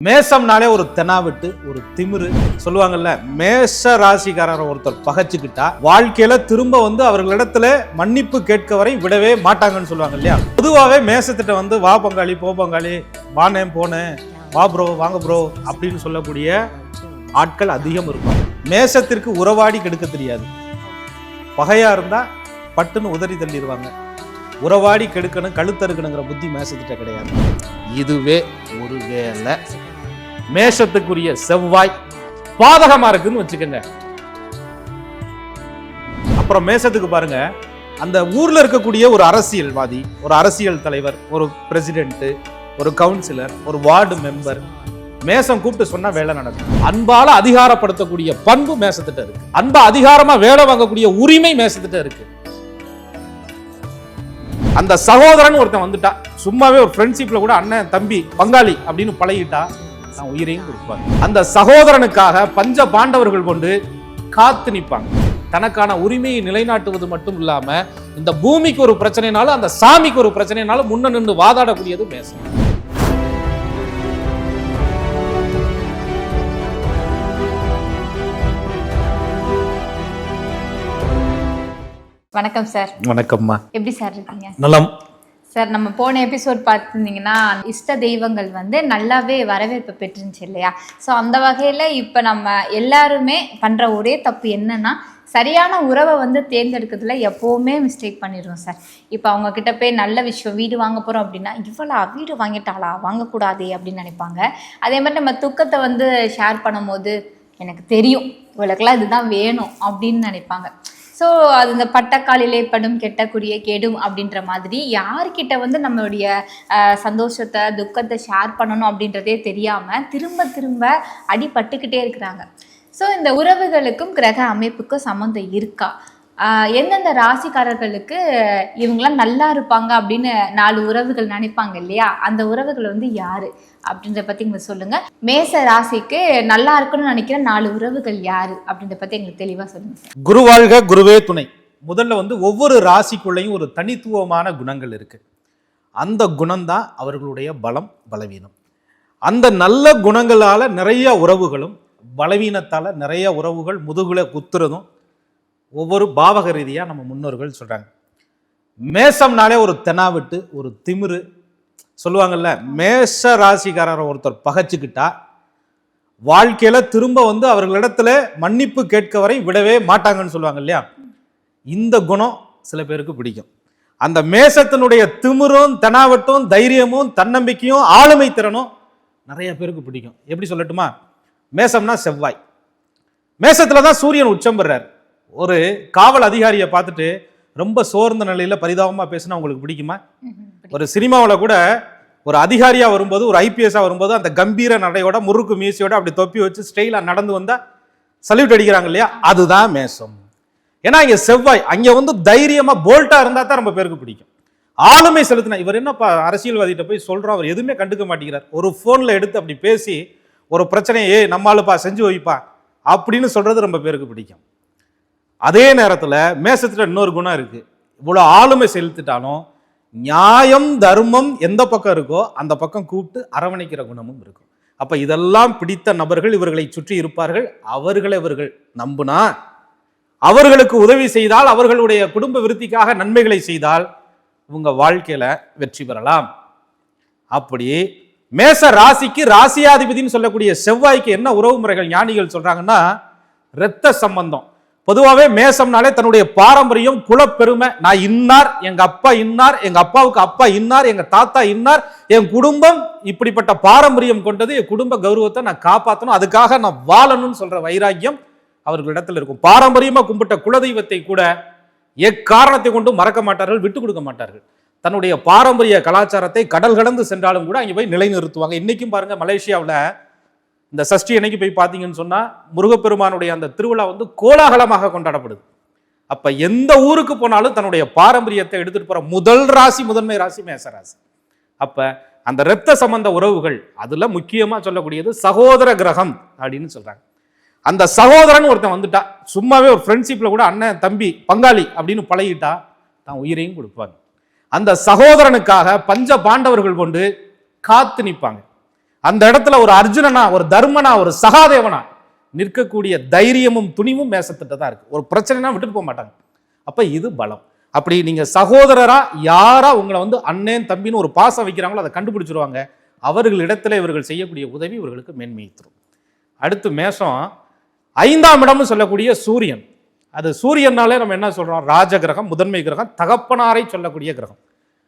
மேசம்னாலே ஒரு தெனாவிட்டு ஒரு திமிரு சொல்லுவாங்கல்ல மேச ராசிக்காரர் ஒருத்தர் பகச்சுக்கிட்டா வாழ்க்கையில திரும்ப வந்து அவர்களிடத்துல மன்னிப்பு கேட்க வரை விடவே மாட்டாங்கன்னு சொல்லுவாங்க இல்லையா? பொதுவாகவே மேசத்திட்ட வந்து வா பங்காளி போ பங்காளி வானேன் போனேன் வா ப்ரோ வாங்க ப்ரோ அப்படின்னு சொல்லக்கூடிய ஆட்கள் அதிகம் இருப்பாங்க. மேசத்திற்கு உறவாடி கெடுக்க தெரியாது. பகையா இருந்தா பட்டுன்னு உதறி தள்ளிடுவாங்க உறவாடி கெடுக்கணும் கழுத்தறுக்கணுங்கிற புத்தி மேசத்திட்ட கிடையாது. இதுவே ஒரு வேலை. மேஷத்துக்குரிய செவ்வாய் பாதகமா இருக்குன்னு வச்சுக்கோங்க. அப்புறம் மேசத்துக்கு பாருங்க அந்த ஊர்ல இருக்கக்கூடிய ஒரு அரசியல்வாதி ஒரு அரசியல் தலைவர் ஒரு பிரசிடென்ட் ஒரு கவுன்சிலர் ஒரு வார்டு மெம்பர் மேசம் கூப்பிட்டு சொன்னா வேலை நடக்கும். அன்பால அதிகாரப்படுத்தக்கூடிய பண்பு மேசத்திட்ட இருக்கு. அன்பா அதிகாரமா வேலை வாங்கக்கூடிய உரிமை மேசத்திட்ட இருக்கு. அந்த சகோதரன் ஒருத்தன் வந்துட்டான் சும்மாவே ஒரு ஃப்ரெண்ட்ஷிப்ல கூட அண்ணன் தம்பி பங்காளி அப்படின்னு பழகிட்டா நான் உயிரையும் கொடுப்பார் அந்த சகோதரனுக்காக பஞ்ச பாண்டவர்கள் கொண்டு காத்து நிற்பாங்க. தனக்கான உரிமையை நிலைநாட்டுவது மட்டும் இல்லாம இந்த பூமிக்கு ஒரு பிரச்சனைனாலும் அந்த சாமிக்கு ஒரு பிரச்சனைனாலும் முன்ன நின்று வாதாடக்கூடியது பேசணும் வணக்கம் சார் வணக்கம்மா. எப்படி சார் இருக்கீங்க? நலம். சார் நம்ம போன எபிசோட் பார்த்துருந்தீங்கன்னா இஷ்ட தெய்வங்கள் வந்து நல்லாவே வரவேற்பு பெற்றுருந்துச்சு இல்லையா? ஸோ அந்த வகையில் இப்போ நம்ம எல்லாருமே பண்ணுற ஒரே தப்பு என்னன்னா சரியான உறவை வந்து தேர்ந்தெடுக்கிறதுல எப்போவுமே மிஸ்டேக் பண்ணிடுவோம் சார் இப்போ அவங்க கிட்ட போய் நல்ல விஷயம் வீடு வாங்க போகிறோம் அப்படின்னா இவ்வளோ வீடு வாங்கிட்டாளா? வாங்கக்கூடாதே அப்படின்னு நினைப்பாங்க. அதே மாதிரி நம்ம துக்கத்தை வந்து ஷேர் பண்ணும்போது எனக்கு தெரியும் இவளுக்கெல்லாம் இதுதான் வேணும் அப்படின்னு நினைப்பாங்க. ஸோ அது இந்த பட்டக்காலிலே படும் கெட்ட குறிய கெடும் அப்படின்ற மாதிரி யார்கிட்ட வந்து நம்மளுடைய சந்தோஷத்தை துக்கத்தை ஷேர் பண்ணணும் அப்படின்றதே தெரியாமல் திரும்ப திரும்ப அடிபட்டுக்கிட்டே இருக்கிறாங்க. ஸோ இந்த உறவுகளுக்கும் கிரக அமைப்புக்கும் சம்மந்தம் இருக்கா? எந்தெந்த ராசிக்காரர்களுக்கு இவங்களாம் நல்லா இருப்பாங்க அப்படின்னு நாலு உறவுகள் நினைப்பாங்க இல்லையா? அந்த உறவுகள் வந்து யாரு? அப்படின்றத பற்றி எங்களுக்கு சொல்லுங்கள் மேச ராசிக்கு நல்லா இருக்குன்னு நினைக்கிற நாலு உறவுகள் யாரு? அப்படின்றத பற்றி எங்களுக்கு தெளிவாக சொல்லுங்கள் குரு வாழ்க குருவே துணை. முதல்ல வந்து ஒவ்வொரு ராசிக்குள்ளேயும் ஒரு தனித்துவமான குணங்கள் இருக்கு. அந்த குணம்தான் அவர்களுடைய பலம் பலவீனம். அந்த நல்ல குணங்களால் நிறைய உறவுகளும் பலவீனத்தால் நிறைய உறவுகள் முதுகில் குத்துறதும் ஒவ்வொரு பாவக ரீதியாக நம்ம முன்னோர்கள் சொல்கிறாங்க மேசம்னாலே ஒரு தெனாவிட்டு ஒரு திமிரு. சொல்லுவாங்கல்ல மேஷ ராசிக்காரர் ஒருத்தர் பகைச்சுக்கிட்டா வாழ்க்கையில் திரும்ப வந்து அவர்களிடத்துல மன்னிப்பு கேட்க வரை விடவே மாட்டாங்கன்னு சொல்லுவாங்க இல்லையா? இந்த குணம் சில பேருக்கு பிடிக்கும். அந்த மேசத்தினுடைய திமிரும் தெனாவட்டும் தைரியமும் தன்னம்பிக்கையும் ஆளுமை திறனும் நிறைய பேருக்கு பிடிக்கும். எப்படி சொல்லட்டுமா? மேசம்னா செவ்வாய். மேசத்தில் தான் சூரியன் உச்சம் பெறார். ஒரு காவல் அதிகாரியை பார்த்துட்டு ரொம்ப சோர்ந்த நிலையில பரிதாபமா பேசினா உங்களுக்கு பிடிக்குமா? ஒரு சினிமாவில் கூட ஒரு அதிகாரியா வரும்போது ஒரு ஐபிஎஸ்ஸா வரும்போது அந்த கம்பீர நடையோட முறுக்கு மீசையோட அப்படி தொப்பி வச்சு ஸ்டைலா நடந்து வந்தா சல்யூட் அடிக்கிறாங்க இல்லையா? அதுதான் மேசம். ஏன்னா இங்க செவ்வாய் அங்க வந்து தைரியமா போல்ட்டா இருந்தா தான் ரொம்ப பேருக்கு பிடிக்கும். ஆளுமை செலுத்தினா இவர் என்னப்பா அரசியல்வாதிகிட்ட போய் சொல்றோம் அவர் எதுவுமே கண்டுக்க மாட்டேங்கிறார். ஒரு போன்ல எடுத்து அப்படி பேசி ஒரு பிரச்சனையை ஏய் நம்மாளுப்பா செஞ்சு வைப்பா அப்படின்னு சொல்றது ரொம்ப பேருக்கு பிடிக்கும். அதே நேரத்தில் மேசத்தில் இன்னொரு குணம் இருக்கு. இவ்வளோ ஆளுமை செலுத்திட்டாலும் நியாயம் தர்மம் எந்த பக்கம் இருக்கோ அந்த பக்கம் கூப்பிட்டு அரவணைக்கிற குணமும் இருக்கும். அப்போ இதெல்லாம் பிடித்த நபர்கள் இவர்களை சுற்றி இருப்பார்கள். அவர்களை இவர்கள் நம்புனா அவர்களுக்கு உதவி செய்தால் அவர்களுடைய குடும்ப விருத்திக்காக நன்மைகளை செய்தால் உங்கள் வாழ்க்கையில வெற்றி பெறலாம். அப்படி மேச ராசிக்கு ராசியாதிபதினு சொல்லக்கூடிய செவ்வாய்க்கு என்ன உறவு முறைகள் ஞானிகள் சொல்றாங்கன்னா இரத்த சம்பந்தம். பொதுவாகவே மேசம்னாலே தன்னுடைய பாரம்பரியம் குலப்பெருமை. நான் இன்னார் எங்க அப்பா இன்னார் எங்க அப்பாவுக்கு அப்பா இன்னார் எங்க தாத்தா இன்னார் என் குடும்பம் இப்படிப்பட்ட பாரம்பரியம் கொண்டது என் குடும்ப கௌரவத்தை நான் காப்பாற்றணும் அதுக்காக நான் வாழணும்னு சொல்ற வைராக்கியம் அவர்களிடத்தில் இருக்கும். பாரம்பரியமாக கும்பிட்ட குலதெய்வத்தை கூட எக்காரணத்தை கொண்டு மறக்க மாட்டார்கள் விட்டு கொடுக்க மாட்டார்கள். தன்னுடைய பாரம்பரிய கலாச்சாரத்தை கடல் கடந்து சென்றாலும் கூட அங்கே போய் நிலைநிறுத்துவாங்க. இன்னைக்கும் பாருங்க மலேசியாவில் இந்த சஷ்டி அன்னைக்கு போய் பார்த்தீங்கன்னு சொன்னால் முருகப்பெருமானுடைய அந்த திருவிழா வந்து கோலாகலமாக கொண்டாடப்படுது. அப்போ எந்த ஊருக்கு போனாலும் தன்னுடைய பாரம்பரியத்தை எடுத்துகிட்டு போகிற முதல் ராசி முதன்மை ராசி மேசராசி. அப்போ அந்த இரத்த சம்பந்த உறவுகள் அதில் முக்கியமாக சொல்லக்கூடியது சகோதர கிரகம் அப்படின்னு சொல்கிறாங்க அந்த சகோதரன் ஒருத்தன் வந்துட்டா சும்மாவே ஒரு ஃப்ரெண்ட்ஷிப்பில் கூட அண்ணன் தம்பி பங்காளி அப்படின்னு பழகிட்டா தான் உயிரையும் கொடுப்பாங்க. அந்த சகோதரனுக்காக பஞ்ச பாண்டவர்கள் கொண்டு காத்து நிற்பாங்க அந்த இடத்துல ஒரு அர்ஜுனனா ஒரு தர்மனா ஒரு சகாதேவனா நிற்கக்கூடிய தைரியமும் துணிவும் மேசத்திட்ட தான் இருக்கு. ஒரு பிரச்சனைனா விட்டுட்டு போக மாட்டாங்க. அப்ப இது பலம். அப்படி நீங்க சகோதரரா யாரா உங்களை வந்து அண்ணன் தம்பின்னு ஒரு பாசம் வைக்கிறாங்களோ அதை கண்டுபிடிச்சிருவாங்க. அவர்களிடத்துல இவர்கள் செய்யக்கூடிய உதவி இவர்களுக்கு மேன்மையை தரும். அடுத்து மேஷம் ஐந்தாம் இடம்னு சொல்லக்கூடிய சூரியன். அது சூரியனாலே நம்ம என்ன சொல்றோம்? ராஜ கிரகம் முதன்மை கிரகம் தகப்பனாரை சொல்லக்கூடிய கிரகம்.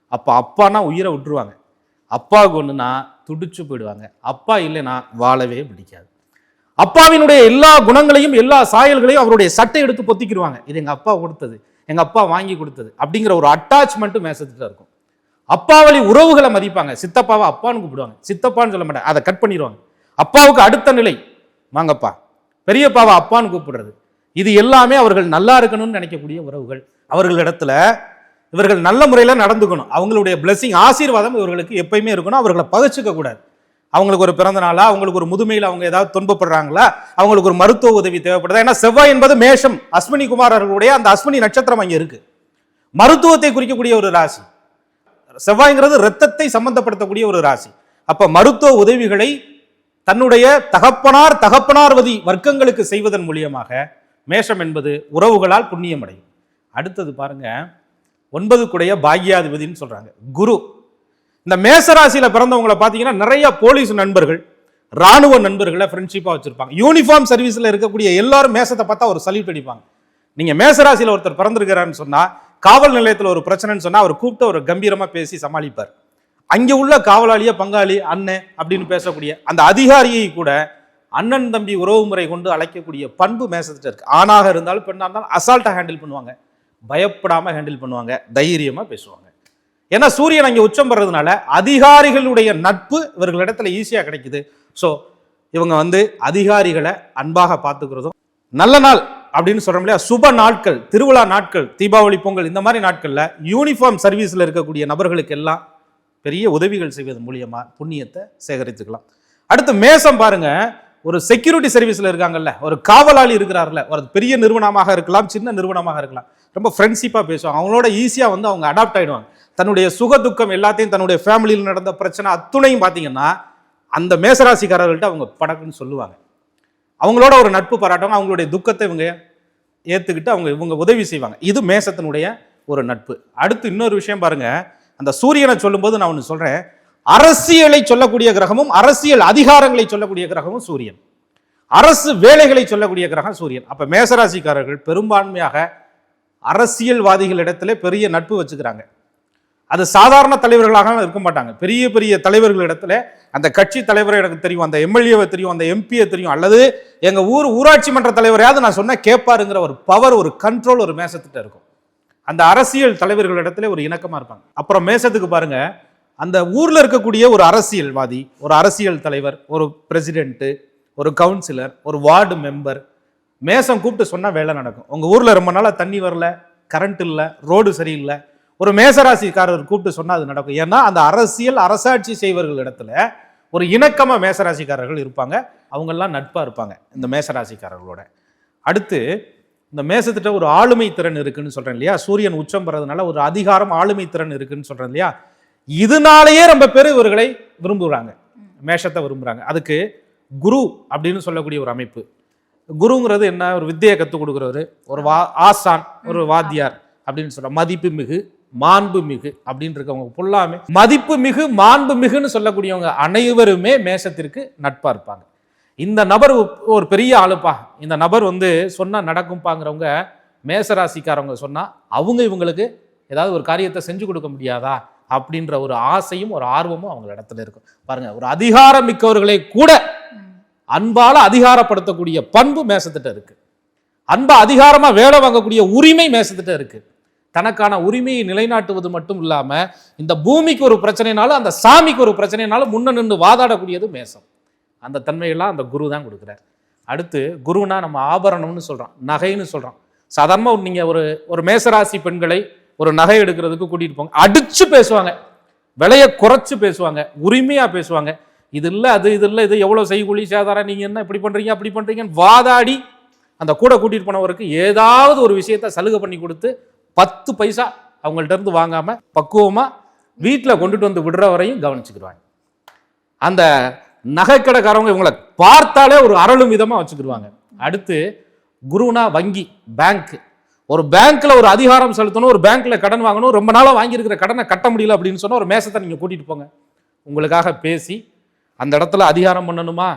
அப்போ அப்பானா உயிரை விட்டுருவாங்க. அப்பாவுக்கு ஒன்றுனா துடிச்சு போயிடுவாங்க. அப்பா இல்லைன்னா வாழவே பிடிக்காது. அப்பாவினுடைய எல்லா குணங்களையும் எல்லா சாயல்களையும் அவருடைய சட்டை எடுத்து பொத்திக்கிடுவாங்க. இது எங்கள் அப்பா கொடுத்தது. எங்கள் அப்பா வாங்கி கொடுத்தது. அப்படிங்கிற ஒரு அட்டாச்மெண்ட்டும் மேசத்துட்டு இருக்கும். அப்பா வழி உறவுகளை மதிப்பாங்க. சித்தப்பாவை அப்பான்னு கூப்பிடுவாங்க. சித்தப்பான்னு சொல்ல மாட்டாங்க அதை கட் பண்ணிடுவாங்க. அப்பாவுக்கு அடுத்த நிலை வாங்கப்பா. பெரியப்பாவை அப்பான்னு கூப்பிடுறது. இது எல்லாமே அவர்கள் நல்லா இருக்கணும்னு நினைக்கக்கூடிய உறவுகள். அவர்களிடத்துல இவர்கள் நல்ல முறையில் நடந்துக்கணும் அவங்களுடைய blessing ஆசீர்வாதம் இவர்களுக்கு எப்பயுமே இருக்கணும். அவர்களை பகச்சுக்க கூடாது. அவங்களுக்கு ஒரு பிறந்த நாளா அவங்களுக்கு ஒரு முதுமையில் அவங்க ஏதாவது துன்பப்படுறாங்களா அவங்களுக்கு ஒரு மருத்துவ உதவி தேவைப்படுதா? ஏன்னா செவ்வாய் என்பது மேஷம். அஸ்வினி குமார் அவர்களுடைய அந்த அஸ்வினி நட்சத்திரம் அங்கே இருக்கு. மருத்துவத்தை குறிக்கக்கூடிய ஒரு ராசி. செவ்வாய்ங்கிறது ரத்தத்தை சம்பந்தப்படுத்தக்கூடிய ஒரு ராசி. அப்ப மருத்துவ உதவிகளை தன்னுடைய தகப்பனார் தகப்பனார்வதி வர்க்கங்களுக்கு செய்வதன் மூலியமாக மேஷம் என்பது உறவுகளால் புண்ணியமடையும். அடுத்தது பாருங்க ஒன்பது குடைய பாக்யாதிபதின்னு சொல்றாங்க. குரு. இந்த மேசராசியில பிறந்தவங்களை பார்த்தீங்கன்னா நிறைய போலீஸ் நண்பர்கள் ராணுவ நண்பர்களை ஃப்ரெண்ட்ஷிப்பாக வச்சிருப்பாங்க. யூனிஃபார்ம் சர்வீஸில் இருக்கக்கூடிய எல்லாரும் மேசத்தை பார்த்தா ஒரு சல்யூட் அடிப்பாங்க. நீங்கள் மேசராசியில் ஒருத்தர் பிறந்திருக்கிறான்னு சொன்னால் காவல் நிலையத்தில் ஒரு பிரச்சனைன்னு சொன்னால் அவர் கூப்பிட்டு ஒரு கம்பீரமாக பேசி சமாளிப்பார். அங்கே உள்ள காவலாளியை பங்காளி அண்ணன் அப்படின்னு பேசக்கூடிய அந்த அதிகாரியை கூட அண்ணன் தம்பி உறவு முறை கொண்டு அழைக்கக்கூடிய பண்பு மேசத்திட்ட இருக்கு. ஆணாக இருந்தாலும் பெண்ணாக இருந்தாலும் அசால்ட்டாக ஹேண்டில் பண்ணுவாங்க. பயப்படாமல் ஹேண்டில் பண்ணுவாங்க தைரியமாக பேசுவாங்க. ஏன்னா சூரியன் அங்கே உச்சம் பெறதுனால அதிகாரிகளுடைய நட்பு இவர்களிடத்துல ஈஸியாக கிடைக்குது. ஸோ இவங்க வந்து அதிகாரிகளை அன்பாக பார்த்துக்கிறதும் நல்ல நாள் அப்படின்னு சொல்றோம் இல்லையா? சுப நாட்கள் திருவிழா நாட்கள் தீபாவளி பொங்கல் இந்த மாதிரி நாட்களில் யூனிஃபார்ம் சர்வீஸில் இருக்கக்கூடிய நபர்களுக்கு எல்லாம் பெரிய உதவிகள் செய்வதன் மூலியமாக புண்ணியத்தை சேகரித்துக்கலாம். அடுத்து மேசம் பாருங்க. ஒரு செக்யூரிட்டி சர்வீஸில் இருக்காங்கல்ல ஒரு காவலாளி இருக்கிறார்ல ஒரு பெரிய நிறுவனமாக இருக்கலாம் சின்ன நிறுவனமாக இருக்கலாம். ரொம்ப ஃப்ரெண்ட்ஷிப்பாக பேசுவாங்க. அவங்களோட ஈஸியாக வந்து அவங்க அடாப்ட் ஆகிடுவாங்க தன்னுடைய சுக துக்கம் எல்லாத்தையும் தன்னுடைய ஃபேமிலியில் நடந்த பிரச்சனை அத்துணையும் பார்த்தீங்கன்னா அந்த மேசராசிக்காரர்கள்ட்ட அவங்க படக்குன்னு சொல்லுவாங்க. அவங்களோட ஒரு நட்பு பாராட்டவங்க அவங்களுடைய துக்கத்தை இவங்க ஏற்றுக்கிட்டு அவங்க இவங்க உதவி செய்வாங்க. இது மேசத்தினுடைய ஒரு நட்பு. அடுத்து இன்னொரு விஷயம் பாருங்க. அந்த சூரியனை சொல்லும்போது நான் ஒன்று சொல்கிறேன் அரசியலை சொல்லக்கூடிய கிரகமும் அரசியல் அதிகாரங்களை சொல்லக்கூடிய கிரகமும் சூரியன். அரசு வேலைகளை சொல்லக்கூடிய கிரகம் சூரியன். அப்போ மேசராசிக்காரர்கள் பெரும்பான்மையாக அரசியல்வாதிகளிடத்துல பெரிய நட்பு வச்சுக்கிறாங்க. அது சாதாரண தலைவர்களாக இருக்க மாட்டாங்க. பெரிய பெரிய தலைவர்களிடத்துல அந்த கட்சி தலைவரை எனக்கு தெரியும் அந்த எம்எல்ஏவை தெரியும் அந்த எம்பியை தெரியும் அல்லது எங்கள் ஊர் ஊராட்சி மன்ற தலைவரையாவது நான் சொன்னால் கேட்பாருங்கிற ஒரு பவர் ஒரு கண்ட்ரோல் ஒரு மேசத்திட்ட இருக்கும். அந்த அரசியல் தலைவர்களிடத்துல ஒரு இணக்கமாக இருப்பாங்க. அப்புறம் மேசத்துக்கு பாருங்க அந்த ஊரில் இருக்கக்கூடிய ஒரு அரசியல்வாதி ஒரு அரசியல் தலைவர் ஒரு பிரசிடென்ட்டு ஒரு கவுன்சிலர் ஒரு வார்டு மெம்பர் மேசம் கூப்பிட்டு சொன்னால் வேலை நடக்கும். உங்கள் ஊரில் ரொம்ப நாளாக தண்ணி வரல கரண்ட் இல்லை ரோடு சரியில்லை. ஒரு மேசராசிக்காரர் கூப்பிட்டு சொன்னால் அது நடக்கும். ஏன்னா அந்த அரசியல் அரசாட்சி செய்வர்கள் இடத்துல ஒரு இணக்கமாக மேசராசிக்காரர்கள் இருப்பாங்க. அவங்கெல்லாம் நட்பாக இருப்பாங்க இந்த மேசராசிக்காரர்களோட. அடுத்து இந்த மேசத்திட்ட ஒரு ஆளுமை திறன் இருக்குன்னு சொல்கிறேன் இல்லையா? சூரியன் உச்சம் பெறதுனால ஒரு அதிகாரம் ஆளுமை திறன் இருக்குன்னு சொல்கிறேன் இல்லையா? இதனாலேயே ரொம்ப பேர் இவர்களை விரும்புகிறாங்க மேஷத்தை விரும்புகிறாங்க அதுக்கு குரு அப்படின்னு சொல்லக்கூடிய ஒரு அமைப்பு. குருங்கிறது என்ன? ஒரு வித்தையை கற்றுக் கொடுக்குறவர். ஒரு வா ஆசான் ஒரு வாத்தியார் அப்படின்னு சொல்ற மதிப்பு மிகு மாண்பு மிகு அப்படின்னு இருக்கவங்க ஃபுல்லாமே மதிப்பு மிகு மாண்பு மிகுன்னு சொல்லக்கூடியவங்க அனைவருமே மேஷத்திற்கு நட்பா இருப்பாங்க. இந்த நபர் ஒரு பெரிய ஆளுப்பா. இந்த நபர் வந்து சொன்னா நடக்கும்பாங்கிறவங்க மேசராசிக்காரவங்க சொன்னா அவங்க இவங்களுக்கு ஏதாவது ஒரு காரியத்தை செஞ்சு கொடுக்க முடியாதா? அப்படின்ற ஒரு ஆசையும் ஒரு ஆர்வமும் அவங்க இடத்துல இருக்கும். பாருங்க ஒரு அதிகாரம் மிக்கவர்களை கூட அன்பால் அதிகாரப்படுத்தக்கூடிய பண்பு மேசத்திட்ட இருக்கு. அன்பை அதிகாரமாக வேலை வாங்கக்கூடிய உரிமை மேசத்திட்ட இருக்கு. தனக்கான உரிமையை நிலைநாட்டுவது மட்டும் இல்லாமல் இந்த பூமிக்கு ஒரு பிரச்சனைனாலும் அந்த சாமிக்கு ஒரு பிரச்சனைனாலும் முன்ன நின்று வாதாடக்கூடியது மேசம். அந்த தன்மையெல்லாம் அந்த குரு தான் கொடுக்குறார். அடுத்து குருனா நம்ம ஆபரணம்னு சொல்கிறோம் நகைன்னு சொல்கிறோம் சாதாரணமாக நீங்கள் ஒரு ஒரு மேசராசி பெண்களை ஒரு நகை எடுக்கிறதுக்கு கூட்டிகிட்டு போங்க. அடித்து பேசுவாங்க. விலையை குறைச்சி பேசுவாங்க. உரிமையாக பேசுவாங்க. இது இல்லை அது இது இல்லை இது எவ்வளோ செய்கூலி சேதாரம் நீங்கள் என்ன இப்படி பண்ணுறீங்க அப்படி பண்ணுறீங்கன்னு வாதாடி அந்த கூட கூட்டிட்டு போனவருக்கு ஏதாவது ஒரு விஷயத்த சலுகை பண்ணி கொடுத்து பத்து பைசா அவங்கள்ட்ட இருந்து வாங்காம பக்குவமாக வீட்டில் கொண்டுட்டு வந்து விடுற வரையும் கவனிச்சுக்கிடுவாங்க. அந்த நகைக்கடைக்காரவங்க இவங்களை பார்த்தாலே ஒரு அரளும் விதமாக வச்சுக்கிடுவாங்க. அடுத்து குருனா வங்கி பேங்க். ஒரு பேங்க்கில் ஒரு அதிகாரம் செலுத்தணும் ஒரு பேங்க்கில் கடன் வாங்கணும் ரொம்ப நாளாக வாங்கியிருக்கிற கடனை கட்ட முடியல அப்படின்னு சொன்னால் ஒரு மேசத்தை நீங்கள் கூட்டிகிட்டு போங்க. உங்களுக்காக பேசி அந்த இடத்துல அதிகாரம் பண்ணணுமா?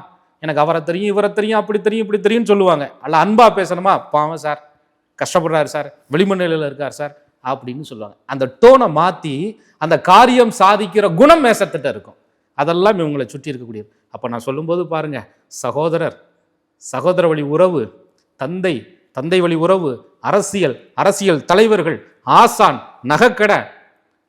எனக்கு அவரை தெரியும் இவரை தெரியும் அப்படி தெரியும் இப்படி தெரியும்னு சொல்லுவாங்க. அல்ல அன்பா பேசணுமா? பாவம் சார். கஷ்டப்படுறாரு சார். வெளிமண்ணிலையில் இருக்கார் சார் அப்படின்னு சொல்லுவாங்க. அந்த டோனை மாற்றி அந்த காரியம் சாதிக்கிற குணம் மேசத்திட்ட இருக்கும். அதெல்லாம் இவங்களை சுற்றி இருக்கக்கூடியது அப்போ நான் சொல்லும்போது பாருங்க சகோதரர் சகோதர வழி உறவு தந்தை தந்தை வழி உறவு அரசியல் அரசியல் தலைவர்கள் ஆசான் நகைக்கடை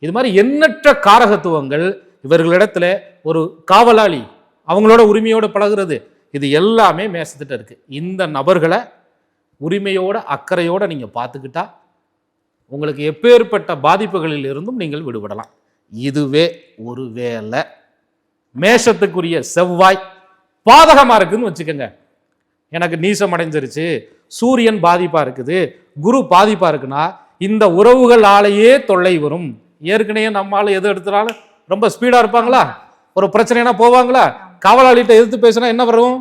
இது மாதிரி எண்ணற்ற காரகத்துவங்கள் இவர்களிடத்துல ஒரு காவலாளி அவங்களோட உரிமையோடு பழகுறது. இது எல்லாமே மேசத்திட்ட இருக்கு. இந்த நபர்களை உரிமையோட அக்கறையோட நீங்க பார்த்துக்கிட்டா உங்களுக்கு எப்பேற்பட்ட பாதிப்புகளில் இருந்தும் நீங்கள் விடுபடலாம். இதுவே ஒரு வேலை. மேஷத்துக்குரிய செவ்வாய் பாதகமாக இருக்குதுன்னு வச்சுக்கோங்க. எனக்கு நீசம் அடைஞ்சிருச்சு சூரியன் பாதிப்பாக இருக்குது குரு பாதிப்பாக இருக்குன்னா இந்த உறவுகளாலேயே தொல்லை வரும். ஏற்கனவே நம்மால் எது எடுத்தாலும் ரொம்ப ஸ்பீடா இருப்பாங்களா? ஒரு பிரச்சனைனா போவாங்களா? காவலாளிகிட்ட எதிர்த்து பேசினா என்ன வரும்?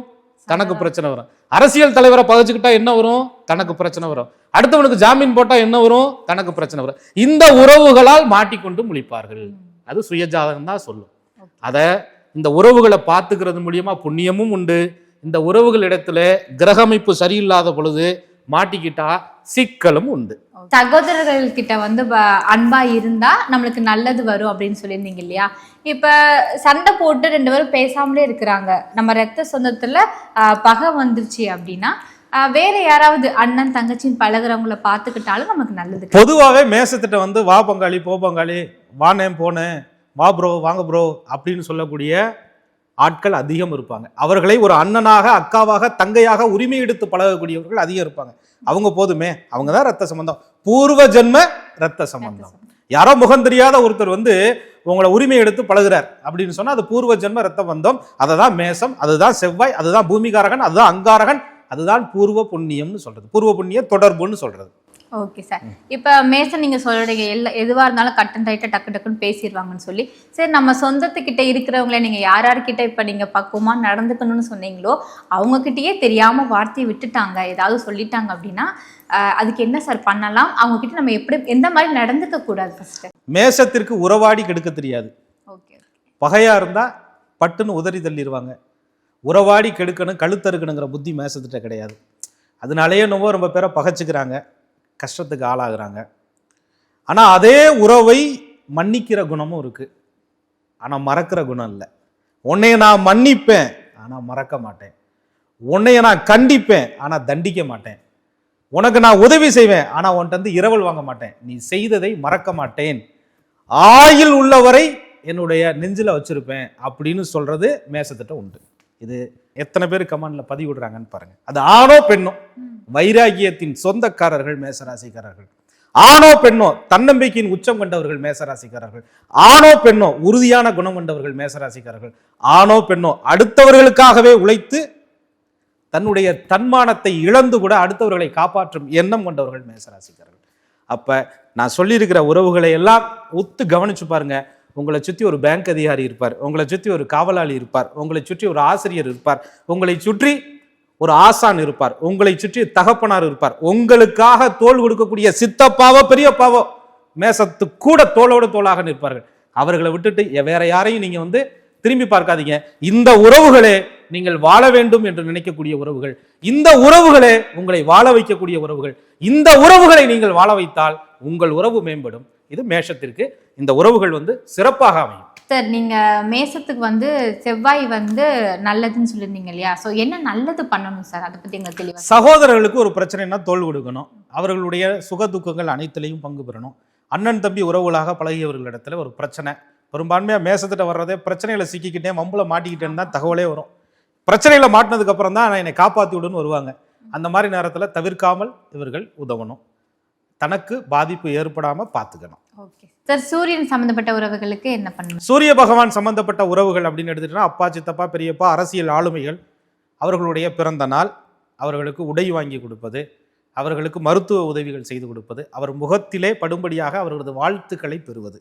தனக்கு பிரச்சனை வரும். அரசியல் தலைவரை பகைச்சுக்கிட்டா என்ன வரும்? தனக்கு பிரச்சனை வரும். அடுத்தவனுக்கு ஜாமீன் போட்டா என்ன வரும்? தனக்கு பிரச்சனை வரும். இந்த உறவுகளால் மாட்டிக்கொண்டு முழிப்பார்கள். அது சுயஜாதகம் தான் சொல்லும். அதை இந்த உறவுகளை பார்த்துக்கிறது மூலியமா புண்ணியமும் உண்டு. இந்த உறவுகள் இடத்துல கிரகமைப்பு சரியில்லாத பொழுது மாட்டிக்கிட்டா சிக்கலும் உண்டு. சகோதரர்கள் கிட்ட வந்து அன்பா இருந்தா நம்மளுக்கு நல்லது வரும் அப்படின்னு சொல்லியிருந்தீங்க இல்லையா? இப்ப சண்டை போட்டு ரெண்டு பேரும் பேசாமலே இருக்கிறாங்க. நம்ம ரத்த சொந்தத்துல பகை வந்துருச்சு அப்படின்னா வேற யாராவது அண்ணன் தங்கச்சின்னு பழகுறவங்கள பார்த்துக்கிட்டாலும் நமக்கு நல்லது. பொதுவாகவே மேசத்திட்ட வந்து வா பங்காளி போ பங்காளி வானேன் போனேன் வா ப்ரோ வாங்க ப்ரோ அப்படின்னு சொல்லக்கூடிய ஆட்கள் அதிகம் இருப்பாங்க. அவர்களை ஒரு அண்ணனாக அக்காவாக தங்கையாக உரிமை எடுத்து பழகக்கூடியவர்கள் அதிகம் இருப்பாங்க. அவங்க போதுமே. அவங்க தான் ரத்த சம்பந்தம். பூர்வ ஜென்ம ரத்த சம்பந்தம். யாரோ முகம் தெரியாத ஒருத்தர் வந்து உங்களை உரிமை எடுத்து பழகுறார் அப்படின்னு சொன்னா அது பூர்வ ஜென்ம ரத்த பந்தம். அதுதான் மேசம் அதுதான் செவ்வாய் அதுதான் பூமிகாரகன் அதுதான் அங்காரகன் அதுதான் பூர்வ புண்ணியம்னு சொல்றது. பூர்வ புண்ணிய தொடர்புன்னு சொல்றது. ஓகே சார் இப்போ மேசன் நீங்க சொல்றீங்க எல்லா எதுவா இருந்தாலும் கட் அண்ட் ரைட்டா டக்கு டக்குன்னு பேசிடுவாங்கன்னு சொல்லி. சரி நம்ம சொந்தத்துக்கிட்ட இருக்கிறவங்கள நீங்க யார் யார்கிட்ட இப்ப நீங்க பக்குவமா நடந்துக்கணும்னு சொன்னீங்களோ அவங்க கிட்டயே தெரியாம வார்த்தையை விட்டுட்டாங்க ஏதாவது சொல்லிட்டாங்க அப்படின்னா அதுக்கு என்ன சார் பண்ணலாம்? அவங்க கிட்ட நம்ம எப்படி எந்த மாதிரி நடந்துக்க கூடாது மேசத்திற்கு உறவாடி கெடுக்க தெரியாது. ஓகே பகையா இருந்தா பட்டுன்னு உதறி தள்ளிடுவாங்க உறவாடி கெடுக்கணும் கழுத்தறுக்கணுங்கிற புத்தி மேசத்திட்ட கிடையாது. அதனாலேயே என்னவோ ரொம்ப பேரை பகைச்சுக்கிறாங்க. கஷ்டத்துக்கு ஆளாகிறாங்க. ஆனால் அதே உறவை மன்னிக்கிற குணமும் இருக்குது ஆனால் மறக்கிற குணம் இல்லை. உன்னைய நான் மன்னிப்பேன் ஆனால் மறக்க மாட்டேன். உன்னைய நான் கண்டிப்பேன் ஆனால் தண்டிக்க மாட்டேன். உனக்கு நான் உதவி செய்வேன் ஆனால் உன்கிட்ட வந்து இரவல் வாங்க மாட்டேன். நீ செய்ததை மறக்க மாட்டேன். ஆயில் உள்ளவரை என்னுடைய நெஞ்சில் வச்சுருப்பேன் அப்படின்னு சொல்கிறது மேசத்திட்ட உண்டு. இது எத்தனை பேர் கமெண்ட்ல பதிவிடுறாங்கன்னு பாருங்கள் அது ஆணோ பெண்ணோ? வைராகியத்தின் சொந்தக்காரர்கள் மேசராசிக்காரர்கள். ஆணோ பெண்ணோ தன்னம்பிக்கையின் உச்சம் கொண்டவர்கள் மேசராசிக்காரர்கள். ஆணோ பெண்ணோ உறுதியான குணம் கொண்டவர்கள் மேசராசிக்காரர்கள். ஆணோ பெண்ணோ அடுத்தவர்களுக்காகவே உழைத்து தன்னுடைய தன்மானத்தை இழந்து கூட அடுத்தவர்களை காப்பாற்றும் எண்ணம் கொண்டவர்கள் மேசராசிக்காரர்கள். அப்ப நான் சொல்லியிருக்கிற உறவுகளை எல்லாம் ஒத்து கவனிச்சு பாருங்க. உங்களை சுற்றி ஒரு பேங்க் அதிகாரி இருப்பார். உங்களை சுற்றி ஒரு காவலாளி இருப்பார். உங்களை சுற்றி ஒரு ஆசிரியர் இருப்பார். உங்களை சுற்றி ஒரு ஆசான் இருப்பார். உங்களை சுற்றி தகப்பனார் இருப்பார். உங்களுக்காக தோல் கொடுக்கக்கூடிய சித்தப்பாவோ பெரியப்பாவோ மேசத்து கூட தோளோடு தோளாக நிற்பார்கள். அவர்களை விட்டுட்டு வேற யாரையும் நீங்க வந்து திரும்பி பார்க்காதீங்க. இந்த உறவுகளே நீங்கள் வாழ வேண்டும் என்று நினைக்கக்கூடிய உறவுகள். இந்த உறவுகளே உங்களை வாழ வைக்கக்கூடிய உறவுகள். இந்த உறவுகளை நீங்கள் வாழ வைத்தால் உங்கள் உறவு மேம்படும். இது மேஷத்திற்கு இந்த உறவுகள் வந்து சிறப்பாக அமையும். சார் நீங்க மேசத்துக்கு வந்து செவ்வாய் வந்து நல்லதுன்னு சொல்லியிருந்தீங்க இல்லையா? ஸோ என்ன நல்லது பண்ணணும் சார்? அதை பத்தி எங்களுக்கு தெளிவா சகோதரர்களுக்கு ஒரு பிரச்சனைனா தோல் கொடுக்கணும். அவர்களுடைய சுக துக்கங்கள் அனைத்திலையும் பங்கு பெறணும். அண்ணன் தம்பி உறவுகளாக பழகியவர்களிடத்துல ஒரு பிரச்சனை. பெரும்பான்மையாக மேசத்திட்ட வர்றதே பிரச்சனைகளை சிக்கிக்கிட்டேன் வம்புல மாட்டிக்கிட்டேன்னு தான் தகவலே வரும். பிரச்சனையில மாட்டினதுக்கு அப்புறம் தான் என்னை காப்பாற்றி விடுன்னு வருவாங்க. அந்த மாதிரி நேரத்தில் தவிர்க்காமல் இவர்கள் உதவணும். தனக்கு பாதிப்பு ஏற்படாம பார்த்துக்கணும் ஓகே சார் சூரியன் சம்பந்தப்பட்ட உறவுகளுக்கு என்ன பண்ணணும்? சூரிய பகவான் சம்பந்தப்பட்ட உறவுகள் அப்படின்னு எடுத்துட்டோம்னா அப்பா சித்தப்பா பெரியப்பா அரசியல் ஆளுமைகள் அவர்களுடைய பிறந்த நாள் அவர்களுக்கு உடை வாங்கி கொடுப்பது அவர்களுக்கு மருத்துவ உதவிகள் செய்து கொடுப்பது அவர் முகத்திலே படும்படியாக அவர்களது வாழ்த்துக்களை பெறுவது.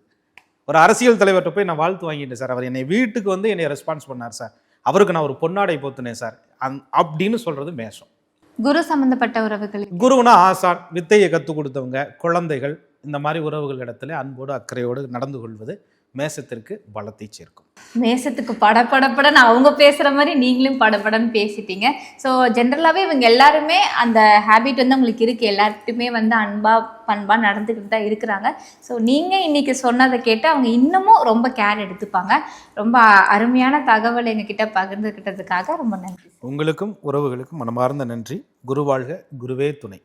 ஒரு அரசியல் தலைவர்கிட்ட போய் நான் வாழ்த்து வாங்கிட்டேன் சார். அவர் என்னை வீட்டுக்கு வந்து என்னை ரெஸ்பான்ஸ் பண்ணார் சார். அவருக்கு நான் ஒரு பொன்னாடை போத்துனேன் சார். அந் அப்படின்னு சொல்றது மேஷம். குரு சம்பந்தப்பட்ட உறவுகள் குருவுனா ஆசான் வித்தையை கற்றுக் கொடுத்தவங்க குழந்தைகள் இந்த மாதிரி உறவுகள் இடத்துல அன்போடு அக்கறையோடு நடந்து கொள்வது மேசத்திற்கு பலத்தை சேர்க்கும். மேசத்துக்கு படபடப்படன்னு அவங்க பேசுற மாதிரி நீங்களும் படபடன்னு பேசிட்டீங்க. ஸோ ஜென்ரலாகவே இவங்க எல்லாருமே அந்த ஹேபிட் வந்து உங்களுக்கு இருக்கு. எல்லார்கிட்டுமே வந்து அன்பா பண்பா நடந்துக்கிட்டு தான் இருக்கிறாங்க. ஸோ நீங்க இன்னைக்கு சொன்னதை கேட்டு அவங்க இன்னமும் ரொம்ப கேர் எடுத்துப்பாங்க. ரொம்ப அருமையான தகவல் எங்ககிட்ட பகிர்ந்துக்கிட்டதுக்காக ரொம்ப நன்றி. உங்களுக்கும் உறவுகளுக்கும் மனமார்ந்த நன்றி. குருவாழ்க குருவே துணை.